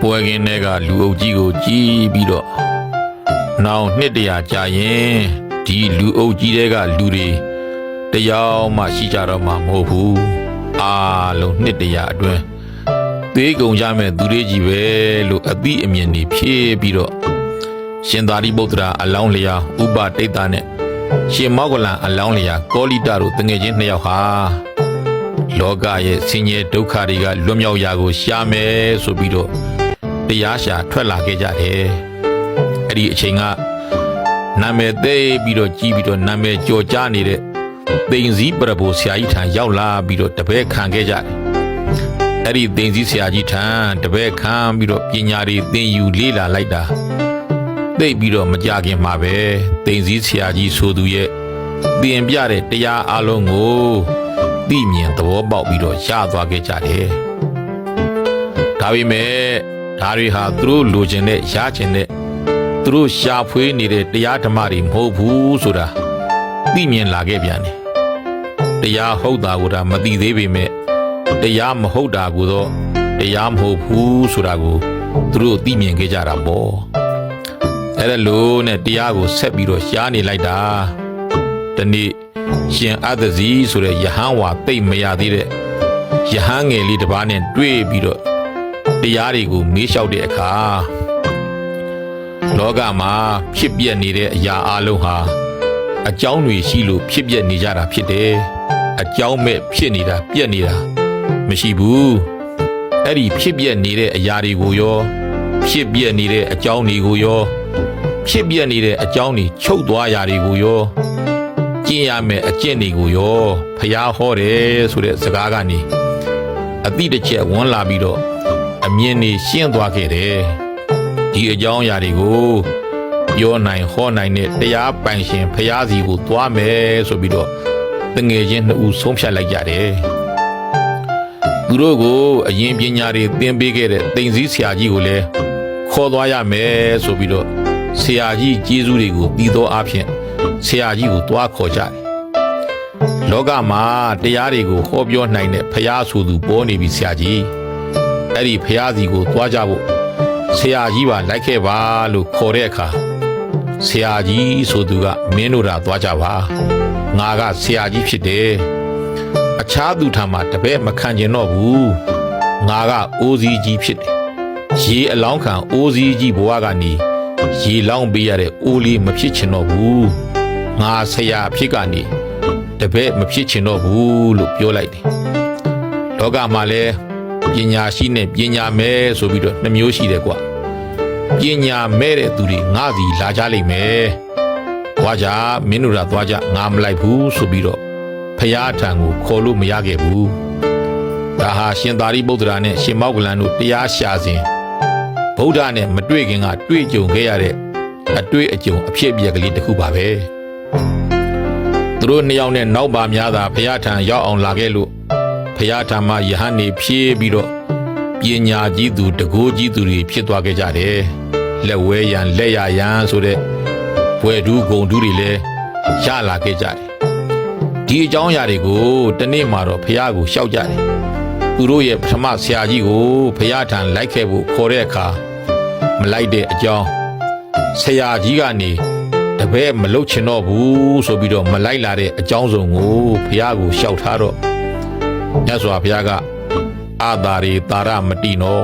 ပွဲကင်းတွေကလူအုပ်ကြီးကိုကြီးပြီးတော့နောင်နှစ်တရာကြာရင်ဒီလူအုပ်ကြီးတွေကလူတွေတယောက်မှရှိကြတော့မှာမဟုတ်ဘူးအားလုံးနှစ်တရာအတွင်းသေးကုန်ကြမဲ့သူတွေကြီးပဲလို့အသိအမြင်တွေဖြည့်ပြီးတော့ရှင်သာရိပုတ္တရာအလောင်းလျာဥပတိတ်တာနဲ့ရှင်မောကလန်အလောင်းလျာကောလိတတို့တငယ်ချင်းနှစ်ယောက်ဟာလောကရဲ့ဆင်းရဲဒုက္ခတွေကလွတ်မြောက်ရာကိုရှာမယ်ဆိုပြီးတော့ တရားရှာထွက်လာခဲ့ကြတယ်။အဲ့ဒီအချိန်ကနာမည်သိပြီးတော့ကြီးပြီးတော့နာမည်ကြော်ကြားနေတဲ့သိင်စည်းပရဘောဆရာကြီးထံရောက်လာပြီးတော့တပည့်ခံခဲ့ကြတယ်။အဲ့ဒီသိင်စည်းဆရာကြီးထံတပည့်ခံပြီးတော့ပညာတွေသင်ယူလေ့လာလိုက်တာသိပြီးတော့မကြခင်မှာပဲသိင်စည်းဆရာကြီးဆိုသူရဲ့သင်ပြတဲ့တရားအလုံးကိုသိမြင်သဘောပေါက်ပြီးတော့ရသွားခဲ့ကြတယ်။ဒါပေမဲ့ ဒါတွေဟာသူတို့လိုချင်တဲ့ရချင်တဲ့သူတို့ရှာဖွေနေတဲ့တရားဓမ္မတွေမဟုတ်ဘူးဆိုတာသိမြင်လာခဲ့ပြန်တယ်။တရားဟုတ်တာကိုဒါမသိသေးပေမဲ့တရားမဟုတ်တာကိုတော့တရားမဟုတ်ဘူးဆိုတာကိုသူတို့သိမြင်ခဲ့ကြတာပေါ့။အဲ့ဒါလို့နဲ့တရားကိုဆက်ပြီးတော့ရှားနေလိုက်တာ။ဒီနေ့ရှင်အဒဇီဆိုတဲ့ယဟန်ဝါတိတ်မရသေးတဲ့ယဟန်ငယ်လေးတစ်ပါးနဲ့တွေ့ပြီးတော့ တရားတွေကိုမေးလျှောက်တဲ့အခါလောကမှာဖြစ်ပျက်နေတဲ့အရာအလုံးဟာအကြောင်းတွေရှိလို့ဖြစ်ပျက်နေကြတာဖြစ်တယ်အကြောင်းမဲ့ဖြစ်နေတာပြက်နေတာမရှိဘူးအဲ့ဒီဖြစ်ပျက်နေတဲ့အရာတွေကိုရောဖြစ်ပျက်နေတဲ့အကြောင်းတွေကိုရောဖြစ်ပျက်နေတဲ့အကြောင်းတွေချုပ်သွားရာတွေကိုရောကျင့်ရမယ်အကျင့်တွေကိုရောဖျားဟောတယ်ဆိုတဲ့စကားကနေအတိတစ်ချက်ဝင်လာပြီးတော့ အမြင်နေရှင်းသွားခဲ့တယ်ဒီအကြောင်းအရာတွေကိုပြောနိုင်ဟောနိုင်တဲ့တရားပိုင်ရှင်ဖျားစီကိုသွားမယ်ဆိုပြီးတော့တငယ်ချင်းနှစ်ဦးဆုံးဖြတ်လိုက်ကြတယ်သူတို့ကိုအရင်ပညာတွေသင်ပေးခဲ့တဲ့တိမ်စည်းဆရာကြီးကိုလည်းခေါ်သွားရမယ်ဆိုပြီးတော့ဆရာကြီးကျေးဇူးတွေကိုပြီးသောအဖြစ်ဆရာကြီးကိုတွားခေါ်ကြတယ်။လောကမှာတရားတွေကိုဟောပြောနိုင်တဲ့ဖျားဆိုသူပေါ်နေပြီဆရာကြီး။ အဲ့ဒီဖျားစီကိုတွားကြဖို့ဆရာကြီးပါလိုက်ခဲ့ပါလို့ခေါ်တဲ့အခါဆရာကြီးဆိုသူကမင်းတို့သာတွားကြပါ။ငါကဆရာကြီးဖြစ်တယ်။အခြားသူထံမှာတပည့်မခံကျင်တော့ဘူး။ငါကအိုးစည်းကြီးဖြစ်တယ်။ရေအလောင်းခံအိုးစည်းကြီးဘဝကနေရေလောင်းပေးရတဲ့အိုးလေးမဖြစ်ချင်တော့ဘူးငါဆရာအဖြစ်ကနေတပည့်မဖြစ်ချင်တော့ဘူးလို့ပြောလိုက်တယ်လောကမှာလည်း ပညာရှိနဲ့ပညာမဲ့ဆိုပြီးတော့နှမျိုးရှိတယ်ကွာပညာမဲ့တဲ့သူတွေငါစီလာကြလိမ့်မယ်သွားကြမင်းတို့ကသွားကြငါမလိုက်ဘူးဆိုပြီးတော့ဖရာထံကိုခေါ်လို့မရခဲ့ဘူးဒါဟာရှင်သာရိပုတ္တရာနဲ့ရှင်မောက္ကလန်တို့တရားရှာစဉ်ဗုဒ္ဓနဲ့မတွေ့ခင်ကတွေ့ကြုံခဲ့ရတဲ့အတွေ့အကြုံအဖြစ်အပျက်ကလေးတစ်ခုပါပဲသူတို့နှစ်ယောက်နဲ့နောက်ပါများသာဘုရားထံရောက်အောင်လာခဲ့လို့ ဘုရားထံမှာယဟန်နေဖြည့်ပြီးတော့ပညာကြီးသူတကိုးကြီးသူတွေဖြစ်သွားခဲ့ကြတယ်လက်ဝဲရန်လက်ရရန်ဆိုတဲ့ဘွယ်ဒူးဂုံဒူးတွေလည်းရလာခဲ့ကြတယ်ဒီအကြောင်းအရာတွေကိုတနေ့မှတော့ဘုရားကိုရှောက်ကြတယ်သူတို့ရဲ့ပထမဆရာကြီးကိုဘုရားထံလိုက်ခဲ့ဖို့ခေါ်တဲ့အခါမလိုက်တဲ့အကြောင်းဆရာကြီးကနေတပည့်မလုတ်ချင်တော့ဘူးဆိုပြီးတော့မလိုက်လာတဲ့အကြောင်းစုံကိုဘုရားကိုရှောက်ထားတော့ မြတ်စွာဘုရားကအာသာရီတာရမတိနော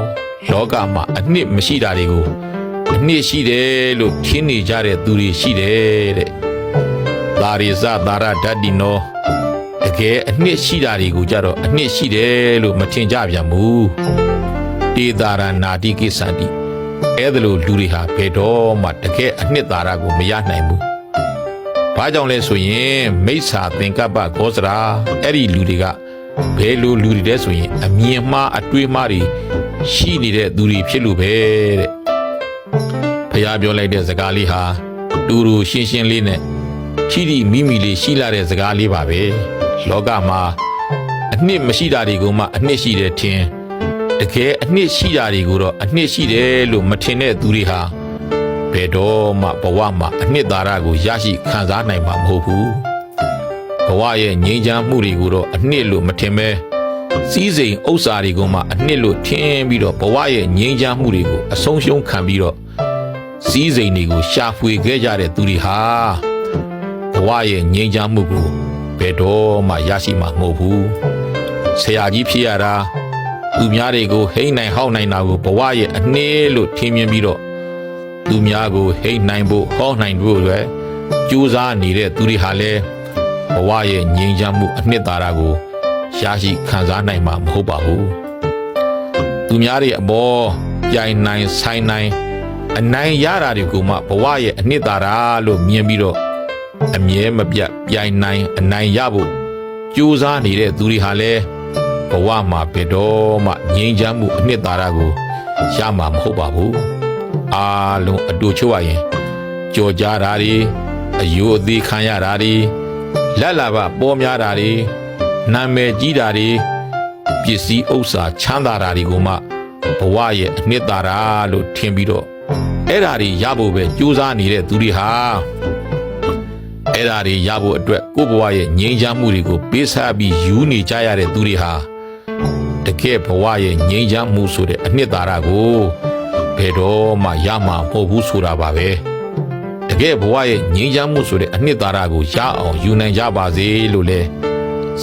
လောကမှာအနှစ်မရှိတာတွေကိုအနှစ်ရှိတယ်လို့ထင်နေကြတဲ့သူတွေရှိတယ်တဲ့သာရိဇတာရဓာတိနောတကယ်အနှစ်ရှိတာတွေကိုကြတော့အနှစ်ရှိတယ်လို့မထင်ကြပြန်ဘူးတေတာရနာတိကိစ္ဆန္တိအဲ့ဒါလိုလူတွေဟာဘယ်တော့မှတကယ်အနှစ်သာရကိုမရနိုင်ဘူး။ဘာကြောင့်လဲဆိုရင်မိစ္ဆာသင်္ကပ္ပဂောစရာအဲ့ဒီလူတွေက ဘယ်လိုလူတွေလဲဆိုရင်အမြင်မှားအတွေးမှားတွေရှိနေတဲ့သူတွေဖြစ်လို့ပဲတဲ့။ဖះပြောလိုက်တဲ့စကားလေးဟာတူတူရှင်းရှင်းလေးနဲ့ချီတီမိမိလေးရှိလာတဲ့စကားလေးပါပဲ။လောကမှာအနှစ်မရှိတာတွေကိုမှအနှစ်ရှိတယ်ထင်တကယ်အနှစ်ရှိတာတွေကိုတော့အနှစ်ရှိတယ်လို့မထင်တဲ့သူတွေဟာဘယ်တော့မှဘဝမှာအနှစ်သာရကိုရရှိခံစားနိုင်မှာမဟုတ်ဘူး ဘဝရဲ့ငြိမ်းချမ်းမှုတွေကိုတော့အနှစ်လို့မထင်ပဲစည်းစိမ်ဥစ္စာတွေကိုမှအနှစ်လို့ထင်းပြီးတော့ဘဝရဲ့ငြိမ်းချမ်းမှုတွေကိုအဆုံးရှုံးခံပြီးတော့စည်းစိမ်တွေကိုရှာဖွေခဲ့ကြတဲ့သူတွေဟာဘဝရဲ့ငြိမ်းချမ်းမှုကိုဘယ်တော့မှရရှိမှာမဟုတ်ဘူးဆရာကြီးဖြစ်ရတာသူများတွေကိုဟိမ့်နိုင်ဟောက်နိုင်တာကိုဘဝရဲ့အနှေးလို့ထင်မြင်ပြီးတော့သူများကိုဟိမ့်နိုင်ဖို့ဟောက်နိုင်ဖို့အတွက်ကြိုးစားနေတဲ့သူတွေဟာလည်း ဘဝရဲ့ငြိမ်းချမ်းမှုအနှစ်သာရကိုရရှိခံစားနိုင်မှာမဟုတ်ပါဘူးသူများတွေအပေါ်ပြိုင်နိုင်ဆိုင်နိုင်အနိုင်ရတာတွေကိုမှဘဝရဲ့အနှစ်သာရလို့မြင်ပြီးတော့အမြဲမပြတ်ပြိုင်နိုင်အနိုင်ရဖို့ကြိုးစားနေတဲ့သူတွေဟာလည်းဘဝမှာဘယ်တော့မှငြိမ်းချမ်းမှုအနှစ်သာရကိုရမှာမဟုတ်ပါဘူးအားလုံးအတူချုပ်ရရင်ကြော်ကြတာတွေအယိုအသေးခံရတာတွေ လက်လာပပေါ်များတာတွေနာမည်ကြီးတာတွေပစ္စည်းဥစ္စာချမ်းသာတာတွေကိုမှဘဝရဲ့အနှစ်သာရလို့ထင်ပြီးတော့အဲ့ဓာတွေရဖို့ပဲကြိုးစားနေတဲ့သူတွေဟာအဲ့ဓာတွေရဖို့အတွက်ကိုယ့်ဘဝရဲ့ငြိမ်းချမ်းမှုတွေကိုပေးစားပြီးယူနေကြရတဲ့သူတွေဟာတကယ်ဘဝရဲ့ငြိမ်းချမ်းမှုဆိုတဲ့အနှစ်သာရကိုဘယ်တော့မှရမှာမဟုတ်ဘူးဆိုတာပါပဲ တကယ်ဘဝရဲ့ငြိမ်းချမ်းမှုဆိုတဲ့အနှစ်သာရကိုရအောင်ယူနိုင်ကြပါစေလို့လဲ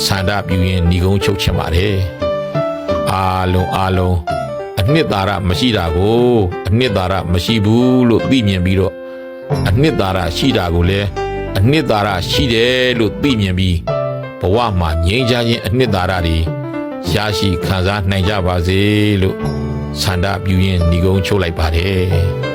ဆန္ဒပြုရင်ညီကုန်းချုပ်ချင်ပါတယ်အားလုံးအားလုံးအနှစ်သာရမရှိတာကိုအနှစ်သာရမရှိဘူးလို့သိမြင်ပြီးတော့အနှစ်သာရရှိတာကိုလည်းအနှစ်သာရရှိတယ်လို့သိမြင်ပြီးဘဝမှာငြိမ်းချမ်းခြင်းအနှစ်သာရတွေရရှိခံစားနိုင်ကြပါစေလို့ဆန္ဒပြုရင်ညီကုန်းချုပ်လိုက်ပါတယ်